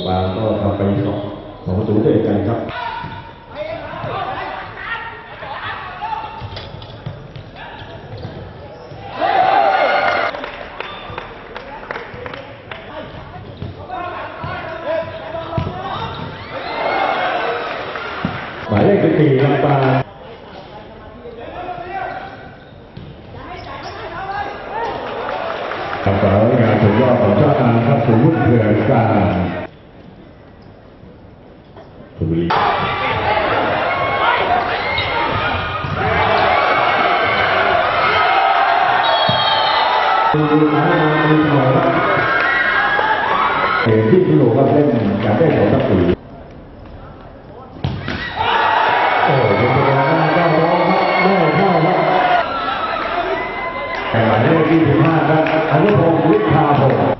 ำปางก็ทำไปสองสองประตูด้วยกันครับหมายเลขสี่ลำปางกับ ผมก็ขอเจ้าอาครับสมมติเผื่อการชลบุรีเห็นที่พิโลก็เล่นการได้ของตักสีโอ้ยเป็นกาไงครับได้พ่อครับแต่มายเลขที่สิบห้าครับ อนุพงศ์วิชาพงศ์